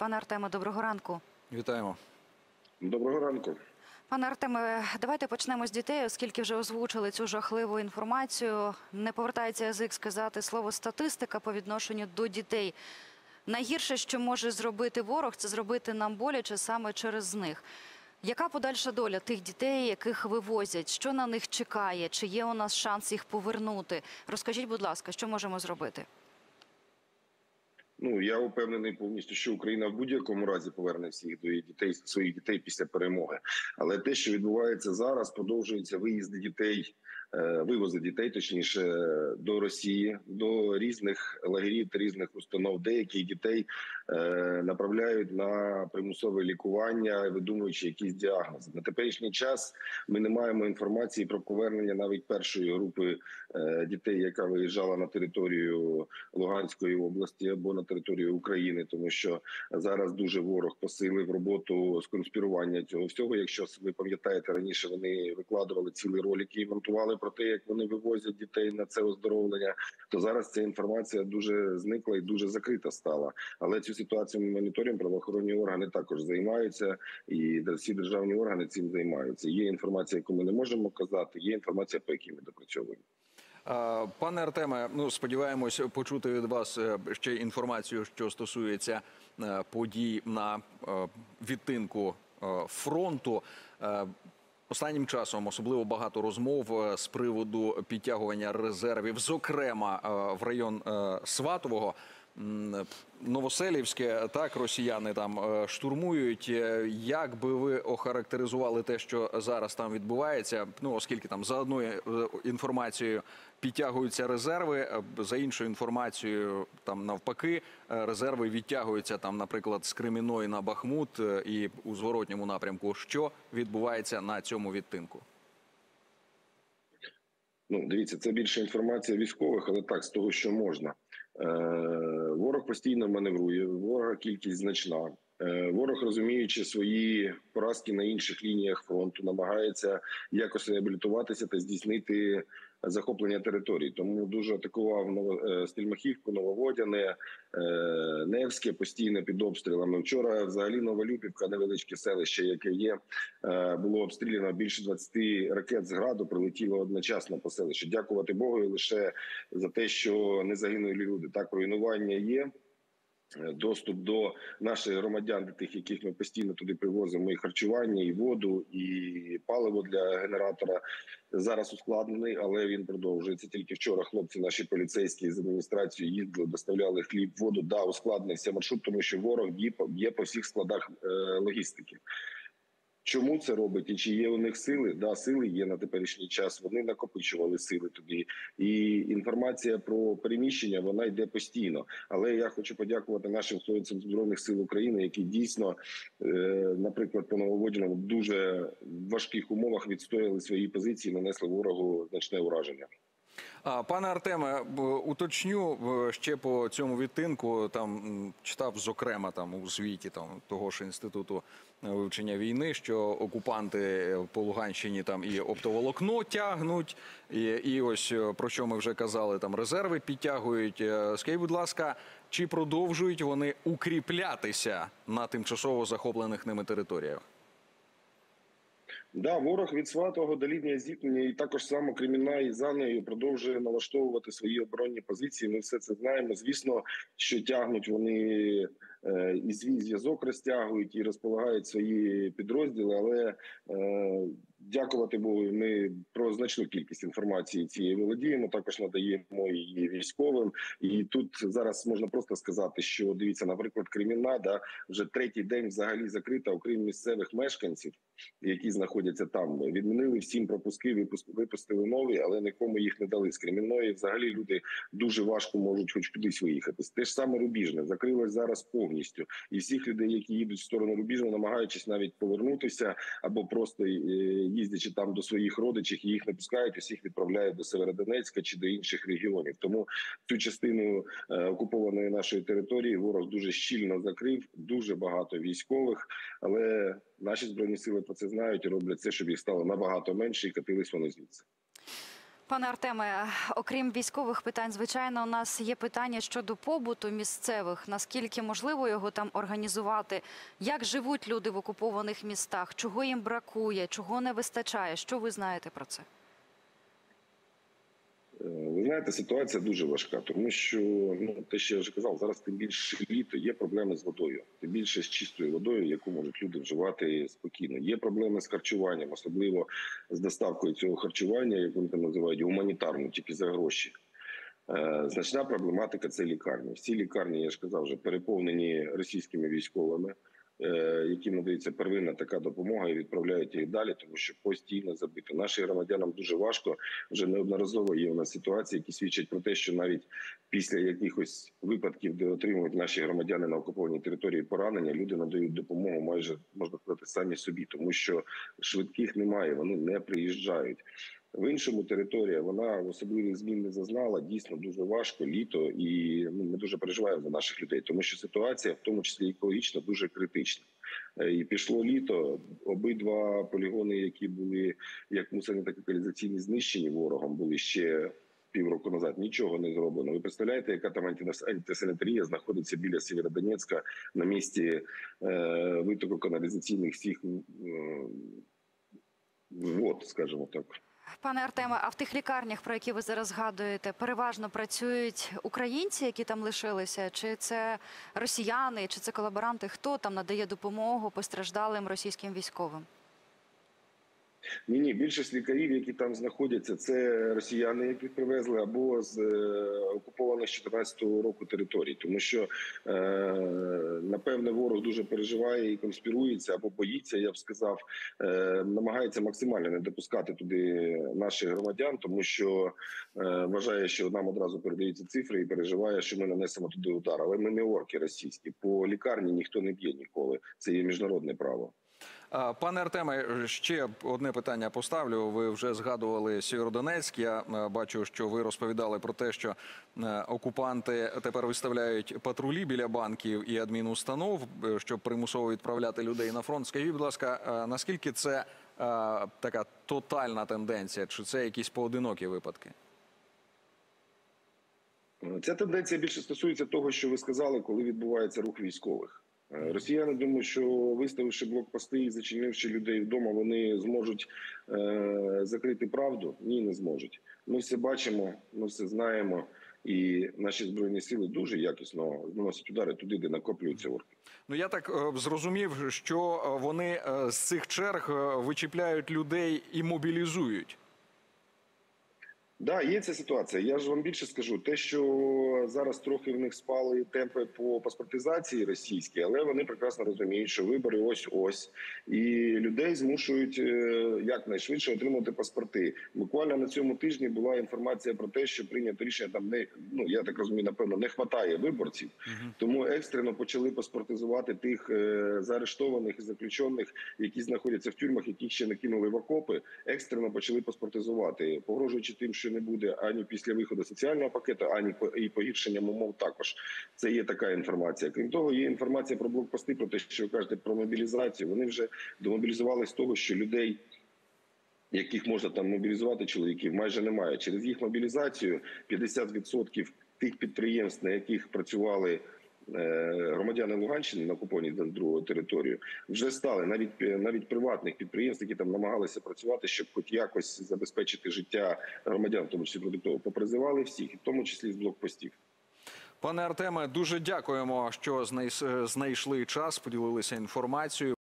Пане Артеме, доброго ранку. Вітаємо. Доброго ранку. Пане Артеме, давайте почнемо з дітей, оскільки вже озвучили цю жахливу інформацію. Не повертається язик сказати слово статистика по відношенню до дітей. Найгірше, що може зробити ворог, це зробити нам боляче саме через них. Яка подальша доля тих дітей, яких вивозять? Що на них чекає? Чи є у нас шанс їх повернути? Розкажіть, будь ласка, що можемо зробити? Ну я впевнений повністю, що Україна в будь-якому разі поверне всіх до дітей своїх дітей після перемоги. Але те, що відбувається зараз, продовжуються виїзди дітей, е, вивози дітей, точніше до Росії, до різних лагерів та різних установ. Деяких дітей направляють на примусове лікування, видумуючи якісь діагнози. На теперішній час ми не маємо інформації про повернення навіть першої групи е, дітей, яка виїжджала на територію Луганської області або на територію України, тому що зараз дуже ворог посилив роботу з конспірування цього всього. Якщо ви пам'ятаєте, раніше вони викладували цілі ролики і монтували про те, як вони вивозять дітей на це оздоровлення, то зараз ця інформація дуже зникла і дуже закрита стала. Але цю ситуацію ми моніторимо. Правоохоронні органи також займаються, і всі державні органи цим займаються. Є інформація, яку ми не можемо казати. Є інформація, по якій ми допрацьовуємо. Пане Артеме, ну сподіваємось почути від вас е, ще інформацію, що стосується е, подій на е, відтинку фронту. Останнім часом особливо багато розмов з приводу підтягування резервів, зокрема в район Сватового. Новоселівське так росіяни там е, штурмують. Е, Як би ви охарактеризували те, що зараз там відбувається? Ну оскільки там за одною е, інформацією підтягуються резерви, за іншою інформацією, там навпаки, резерви відтягуються там, наприклад, з Креміної на Бахмут і у зворотньому напрямку. Що відбувається на цьому відтинку? Ну, дивіться, це більше інформація військових, але так з того, що можна. Е, ворог постійно маневрує, ворога кількість значна. Е, ворог, розуміючи свої поразки на інших лініях фронту, намагається якось реабілітуватися та здійснити захоплення територій. Тому дуже атакував е, Нововодяне, е, Невське постійно під обстрілами. Вчора, взагалі, Новолюбівка, невеличке селище, яке є, було обстріляно більше 20 ракет з граду. Прилетіло одночасно по селищу. Дякувати Богу лише за те, що не загинули люди. Так, руйнування є. Доступ до наших громадян, до тих, яких ми постійно туди привозимо, і харчування, і воду, і паливо для генератора зараз ускладнений, але він продовжується. Тільки вчора хлопці, наші поліцейські з адміністрації їздили, доставляли хліб, воду. Да, ускладнився маршрут, тому що ворог є по по всіх складах е, логістики. Чому це робить і чи є у них сили? Да, сили є на теперішній час. Вони накопичували сили туди, і інформація про переміщення вона йде постійно. Але я хочу подякувати нашим хлопцям збройних сил України, які дійсно, е, наприклад, по нововодяному в дуже важких умовах відстояли свої позиції, нанесли ворогу значне ураження. Пане Артеме, уточню ще по цьому відтинку. Там читав зокрема там у звіті там того ж інституту е, вивчення війни, що окупанти е, по Луганщині там і оптоволокно тягнуть, і, і ось е, про що ми вже казали, там резерви підтягують. Скажіть, будь ласка, чи продовжують вони укріплятися на тимчасово захоплених ними територіях? Да, ворог від Сватого до лінії зіткнення і також само Креміна і за нею продовжує налаштовувати свої оборонні позиції. Ми все це знаємо. Звісно, що тягнуть вони е, і свій зв'язок розтягують і розполагають свої підрозділи. Але е, дякувати Богу, ми про значну кількість інформації цієї володіємо. Також надаємо її військовим. І тут зараз можна просто сказати, що дивіться, наприклад, Кремінна, да вже третій день взагалі закрита, окрім місцевих мешканців, які знаходяться там. Відмінили всім пропуски, випустили нові, але нікому їх не дали. З Кремінної взагалі люди дуже важко можуть хоч кудись виїхати. Те ж саме Рубіжне закрилось зараз повністю, і всіх людей, які їдуть в сторону Рубіжного, намагаючись навіть повернутися або просто е, їздячи там до своїх родичів, їх не пускають, усіх відправляють до Северодонецька чи до інших регіонів. Тому цю частину е, окупованої нашої території ворог дуже щільно закрив, дуже багато військових, але наші збройні сили про це знають і роблять все, щоб їх стало набагато менше, і катились вони звідси. Пане Артеме, окрім військових питань, звичайно, у нас є питання щодо побуту місцевих. Наскільки можливо його там організувати? Як живуть люди в окупованих містах? Чого їм бракує? Чого не вистачає? Що ви знаєте про це? Знаєте, ситуація дуже важка, тому що ну те, що я вже казав, зараз тим більше літо є проблеми з водою, тим більше з чистою водою, яку можуть люди вживати спокійно. Є проблеми з харчуванням, особливо з доставкою цього харчування, як вони там називають гуманітарну, тільки за гроші. Е, Значна проблематика це лікарні. Всі лікарні, я ж казав, вже переповнені російськими військовими, яким надається первинна така допомога і відправляють їх далі, тому що постійно забито. Нашим громадянам дуже важко. Вже неодноразово є у нас ситуації, які свідчать про те, що навіть після якихось випадків, де отримують наші громадяни на окупованій території поранення, люди надають допомогу майже можна сказати самі собі, тому що швидких немає, вони не приїжджають. В іншому територія вона особливих змін не зазнала. Дійсно дуже важко літо, і ну, ми дуже переживаємо за наших людей, тому що ситуація, в тому числі екологічна, дуже критична. Е, І пішло літо. Обидва полігони, які були як мусорні, так і каналізаційні знищені ворогом, були ще півроку назад. Нічого не зроблено. Ви представляєте, яка там антисанітарія знаходиться біля Сєвєродонецька на місці е, витоку каналізаційних всіх е, вод, скажімо так. Пане Артеме, а в тих лікарнях, про які ви зараз згадуєте, переважно працюють українці, які там лишилися, чи це росіяни, чи це колаборанти? Хто там надає допомогу постраждалим російським військовим? Ні, ні, більшість лікарів, які там знаходяться, це росіяни, які привезли або з е, окупованих з 14 року територій, тому що е, напевне ворог дуже переживає і конспірується або боїться, я б сказав, е, намагається максимально не допускати туди наших громадян, тому що е, вважає, що нам одразу передаються цифри і переживає, що ми нанесемо туди удар. Але ми не орки російські. По лікарні ніхто не б'є ніколи. Це є міжнародне право. Пане Артеме, ще одне питання поставлю. Ви вже згадували Сєвєродонецьк. Я е, бачу, що ви розповідали про те, що е, окупанти тепер виставляють патрулі біля банків і адмінустанов, е, щоб примусово відправляти людей на фронт. Скажіть, будь ласка, наскільки це така тотальна тенденція, чи це якісь поодинокі випадки? Ця тенденція більше стосується того, що ви сказали, коли відбувається рух військових. Е, Росіяни думають, що виставивши блокпости і зачинивши людей вдома, вони зможуть е, закрити правду. Ні, не зможуть. Ми все бачимо, ми все знаємо, і наші збройні сили дуже якісно наносять удари туди, де накоплюються орки. Ну я так е, зрозумів, що е, вони е, з цих черг е, вичіпляють людей і мобілізують. Да, є ця ситуація. Я ж вам більше скажу, те, що зараз трохи в них спали темпи по паспортизації російській, але вони прекрасно розуміють, що вибори ось ось і людей змушують е, якнайшвидше отримати паспорти. Буквально на цьому тижні була інформація про те, що прийнято рішення там не ну я так розумію, напевно, не хватає виборців, тому екстрено почали паспортизувати тих е, заарештованих і заключених, які знаходяться в тюрмах, яких ще не кинули в окопи. Екстрено почали паспортизувати, погрожуючи тим, що не буде ані після виходу соціального пакету, ані і погіршенням умов. Також це є така інформація. Крім того, є інформація про блокпости, про те, що ви кажете про мобілізацію. Вони вже домобілізували з того, що людей. Яких можна там мобілізувати чоловіків, майже немає. Через їх мобілізацію 50% тих підприємств, на яких працювали громадяни Луганщини на окупованій другу територію, вже стали навіть навіть приватних підприємств, які там намагалися працювати, щоб хоч якось забезпечити життя громадян, в тому числі продуктово, попризивали всіх, в тому числі з блокпостів. Пане Артеме, дуже дякуємо, що знайшли час, поділилися інформацією.